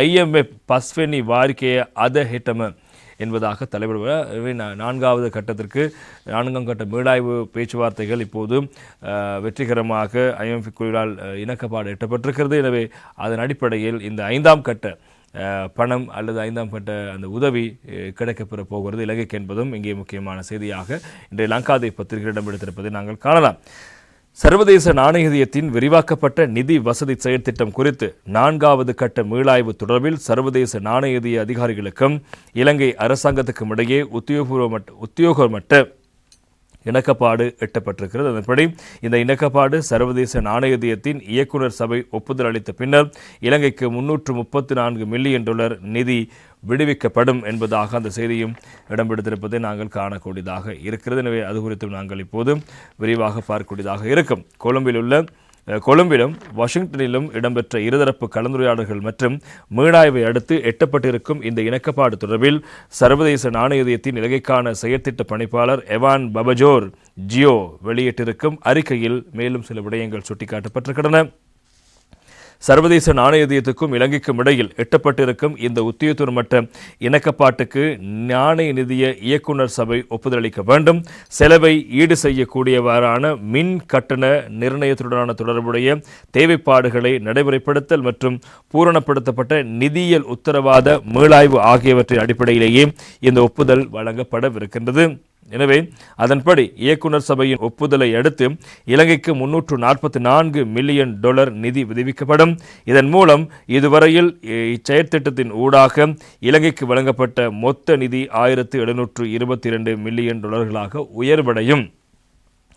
IMF பஸ்வெனி வாரிக்கைய அத ஹிட்டம என்பதாக தலைவர் நான்காவது கட்டத்திற்கு நான்காம் கட்ட மீளாய்வு பேச்சுவார்த்தைகள் இப்போது வெற்றிகரமாக ஐஎம்எஃப் குழுவால் இணக்கப்பாடு எட்டப்பட்டிருக்கிறது. எனவே அதன் அடிப்படையில் இந்த ஐந்தாம் கட்ட பணம் அல்லது ஐந்தாம் கட்ட அந்த உதவி கிடைக்கப்பெற போகிறது. இலங்கைக்கு என்பதும் இங்கே முக்கியமான செய்தியாக இன்றைய லங்காதை பத்திரிகையிடம் எடுத்திருப்பதை நாங்கள் காணலாம். சர்வதேச நாணயத்தின் விரிவாக்கப்பட்ட நிதி வசதி செயற்திட்டம் குறித்து நான்காவது கட்ட மீளாய்வு தொடர்பில் சர்வதேச நாணயதிய அதிகாரிகளுக்கும் இலங்கை அரசாங்கத்துக்கும் இடையே உத்தியோகபூர்வ உத்தியோகமட்ட இணக்கப்பாடு எட்டப்பட்டிருக்கிறது. அதன்படி இந்த இணக்கப்பாடு சர்வதேச நாணயத்தியத்தின் இயக்குனர் சபை ஒப்புதல் அளித்த பின்னர் இலங்கைக்கு முன்னூற்று முப்பத்தி நான்கு மில்லியன் டாலர் நிதி விடுவிக்கப்படும் என்பதாக அந்த செய்தியும் இடம்பெடுத்திருப்பதை நாங்கள் காணக்கூடியதாக இருக்கிறது. எனவே அது குறித்தும் நாங்கள் இப்போது விரிவாக பார்க்கக்கூடியதாக இருக்கும். கொழும்பில் உள்ள கொழும்பிலும் வாஷிங்டனிலும் இடம்பெற்ற இருதரப்பு கலந்துரையாடல்கள் மற்றும் மீளாய்வை அடுத்து எட்டப்பட்டிருக்கும் இந்த இணக்கப்பாடு தொடர்பில் சர்வதேச நாணயத்தின் இலகைக்கான செயற்திட்ட பணிப்பாளர் எவான் பபஜோர் ஜியோ வெளியிட்டிருக்கும் அறிக்கையில் மேலும் சில விடயங்கள் சுட்டிக்காட்டப்பட்டிருக்கின்றன. சர்வதேச நாணயத்திற்கும் இலங்கைக்கும் இடையில் எட்டப்பட்டிருக்கும் இந்த உத்தியோகத்தூர் மட்ட இணக்கப்பாட்டுக்கு நாணய நிதிய இயக்குனர் சபை ஒப்புதலளிக்க வேண்டும். செலவை ஈடு செய்யக்கூடியவாறான மின் கட்டண நிர்ணயத்துடனான தொடர்புடைய தேவைப்பாடுகளை நடைமுறைப்படுத்தல் மற்றும் பூரணப்படுத்தப்பட்ட நிதியியல் உத்தரவாத மீளாய்வு ஆகியவற்றின் அடிப்படையிலேயே இந்த ஒப்புதல் வழங்கப்படவிருக்கின்றது. எனவே அதன்படி இயக்குனர் சபையின் ஒப்புதலை அடுத்து இலங்கைக்கு முன்னூற்று நாற்பத்தி நான்கு மில்லியன் டாலர் நிதி விதிவிக்கப்படும். இதன் மூலம் இதுவரையில் இச்செயற்திட்டத்தின் ஊடாக இலங்கைக்கு வழங்கப்பட்ட மொத்த நிதி ஆயிரத்து எழுநூற்று இருபத்தி இரண்டு மில்லியன் டாலர்களாக உயர்வடையும்.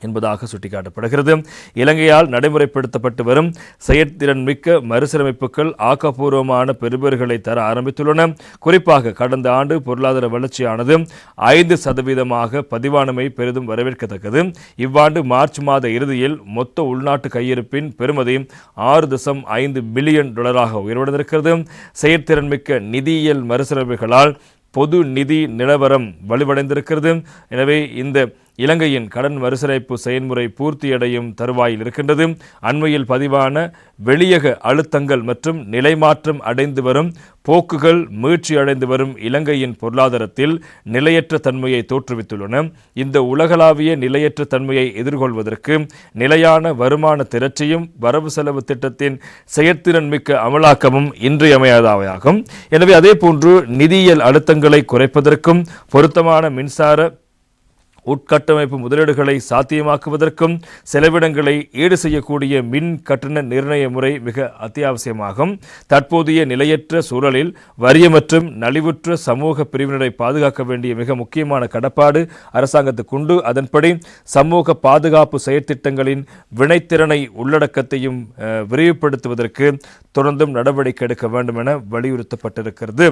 என்பதாக சுட்டிக்காட்டப்படுகிறது. இலங்கையால் நடைமுறைப்படுத்தப்பட்டு வரும் செயற்திறன் மிக்க மறுசீரமைப்புகள் ஆக்கப்பூர்வமான பெறுபேறுகளை தர ஆரம்பித்துள்ளன. குறிப்பாக கடந்த ஆண்டு பொருளாதார வளர்ச்சியானது ஐந்து சதவீதமாக பதிவானமை பெரிதும் வரவேற்கத்தக்கது. இவ்வாண்டு மார்ச் மாத இறுதியில் மொத்த உள்நாட்டு கையிருப்பின் பெறுமதி ஆறு தசம் ஐந்து பில்லியன் டாலராக உயர்வடைந்திருக்கிறது. செயற்திறன் மிக்க நிதியியல் மறுசீரமைப்புகளால் பொது நிதி நிலவரம் வலுவடைந்திருக்கிறது. எனவே இந்த இலங்கையின் கடன் மறுசீரமைப்பு செயல்முறை பூர்த்தியடையும் தருவாயில் இருக்கின்றது. அண்மையில் பதிவான வெளியக அழுத்தங்கள் மற்றும் நிலைமாற்றம் அடைந்து வரும் போக்குகள் மீழ்ச்சி அடைந்து வரும் இலங்கையின் பொருளாதாரத்தில் நிலையற்ற தன்மையை தோற்றுவித்துள்ளன. இந்த உலகளாவிய நிலையற்ற தன்மையை எதிர்கொள்வதற்கு நிலையான வருமான திரட்சியும் வரவு செலவு திட்டத்தின் செயற்திறன் மிக்க அமலாக்கமும் இன்றியமையாதவையாகும். எனவே அதே போன்று நிதியியல் அழுத்தங்களை குறைப்பதற்கும் பொருத்தமான மின்சார உட்கட்டமைப்பு முதலீடுகளை சாத்தியமாக்குவதற்கும் செலவினங்களை ஈடு செய்யக்கூடிய மின் கட்டண நிர்ணய முறை மிக அத்தியாவசியமாகும். தற்போதைய நிலையற்ற சூழலில் வறிய மற்றும் நலிவுற்ற சமூக பிரிவினரை பாதுகாக்க வேண்டிய மிக முக்கியமான கடப்பாடு அரசாங்கத்துக்கு உண்டு. அதன்படி சமூக பாதுகாப்பு செயற்திட்டங்களின் வினைத்திறனை உள்ளடக்கத்தையும் அஹ், விரிவுபடுத்துவதற்கு தொடர்ந்தும் நடவடிக்கை எடுக்க வேண்டும் என வலியுறுத்தப்பட்டிருக்கிறது.